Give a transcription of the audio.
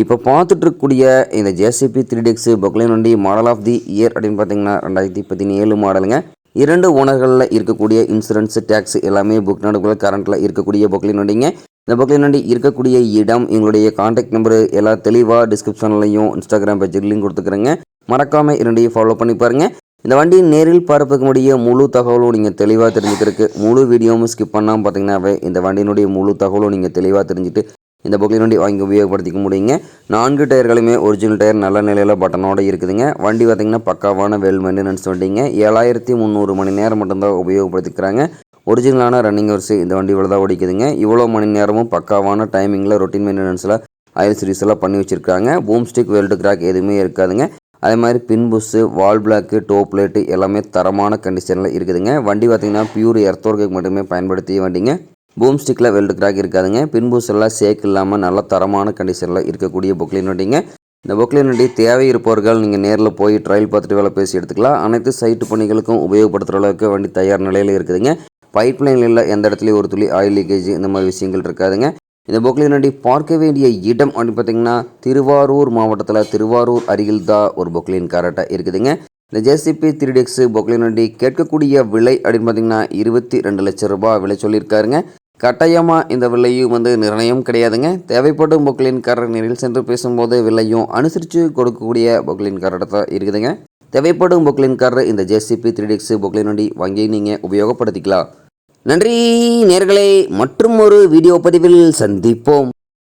இப்போ பார்த்துட்ருக்கக்கூடிய இந்த ஜேசிபி த்ரீ டெக்ஸ் பொக்லைன் வண்டி மாடல் ஆஃப் தி இயர் அப்படின்னு பார்த்தீங்கன்னா ரெண்டாயிரத்தி பதினேழு மாடலுங்க இரண்டு ஓனர்களில் இருக்கக்கூடிய இன்சூரன்ஸ் டேக்ஸ் எல்லாமே புக் நடுவில் கரண்ட்டில் இருக்கக்கூடிய பொக்லைன் வண்டிங்க இந்த பொக்லைன் வண்டி இருக்கக்கூடிய இடம் எங்களுடைய கான்டாக்ட் நம்பரு எல்லா தெளிவாக டிஸ்கிரிப்ஷன்லையும் இன்ஸ்டாகிராம் பேஜ்லையும் கொடுத்துக்கிறேங்க. மறக்காமல் இரண்டையும் ஃபாலோ பண்ணி பாருங்கள் இந்த வண்டி நேரில் பார்ப்பதுக்கு முடிய முழு தகவலும் நீங்கள் தெளிவாக தெரிஞ்சுக்கிறதுக்கு முழு வீடியோவும் ஸ்கிப் பண்ணாமல் பார்த்தீங்கன்னாவே இந்த வண்டியினுடைய முழு தகவலும் நீங்கள் தெளிவாக தெரிஞ்சுட்டு இந்த பொக்லின் வண்டி வாங்கி உபயோகப்படுத்திக்க முடியுங்க. நான்கு டயர்களுமே ஒரிஜினல் டயர் நல்ல நிலையில் பட்டனோட இருக்குதுங்க. வண்டி பார்த்திங்கன்னா பக்காவான வெல் மெயின்டெனன்ஸ் வண்டிங்க. ஏழாயிரத்தி முந்நூறு மணி நேரம் மட்டும்தான் உபயோகப்படுத்திக்கிறாங்க. ஒரிஜினலான ரன்னிங் வரிசை இந்த வண்டி இவ்வளோ தான் ஓடிக்குதுங்க. இவ்வளோ மணி நேரமும் பக்காவான டைமிங்கில் ரொட்டீன் மெயின்டெனன்ஸில் ஆயில் சீரிஸ் எல்லாம் பண்ணி வச்சுருக்காங்க. பூம் ஸ்டிக் வெல்டு கிராக் எதுவுமே இருக்காதுங்க. அதே மாதிரி pin bush wall block top plate எல்லாமே தரமான கண்டிஷனில் இருக்குதுங்க. வண்டி பார்த்திங்கன்னா பியூர் எர்த்தோர்க்கு மட்டுமே பயன்படுத்திய வண்டிங்க. பூம் ஸ்டிக்கில் வெல்டு கிராக் இருக்காதுங்க. பின்பூசெல்லாம் சேக் இல்லாமல் நல்ல தரமான கண்டிஷனில் இருக்கக்கூடிய பொக்லின் வண்டிங்க. இந்த பொக்லின் வண்டி தேவை இருப்பவர்கள் நீங்கள் நேரில் போய் ட்ரையல் பார்த்துட்டு வேலை பேசி எடுத்துக்கலாம். அனைத்து சைட்டு பணிகளுக்கும் உபயோகப்படுத்துகிற அளவுக்கு வண்டி தயார் நிலையில் இருக்குதுங்க. பைப் லைனில் எந்த இடத்துலையும் ஒரு துளி ஆயில் லீக்கேஜ் இந்த மாதிரி விஷயங்கள் இருக்காதுங்க. இந்த பொக்லின் வண்டி பார்க்க வேண்டிய இடம் அப்படின்னு பார்த்தீங்கன்னா திருவாரூர் மாவட்டத்தில் திருவாரூர் அருகில் தான் ஒரு பொக்லின் கரெக்டாக இருக்குதுங்க. இந்த ஜேசிபி த்ரீ டெக்ஸ் பொக்லின் வண்டி கேட்கக்கூடிய விலை அப்படின்னு பார்த்தீங்கன்னா இருபத்தி ரெண்டு லட்சம் ரூபாய் விலை சொல்லியிருக்காருங்க. கட்டாயமாக இந்த விலையும் வந்து நிர்ணயம் கிடையாதுங்க. தேவைப்படும் பொக்லின்காரர் நேரில் சென்று பேசும்போது விலையும் அனுசரித்து கொடுக்கக்கூடிய பொக்லின் தான் இருக்குதுங்க. தேவைப்படும் பொக்லின்காரர் இந்த ஜேசிபி த்ரீ டெக்ஸ் பொக்லின் வண்டி வாங்கி நீங்கள் உபயோகப்படுத்திக்கலாம். நன்றி நேர்களை மற்றும் ஒரு வீடியோ பதிவில் சந்திப்போம்.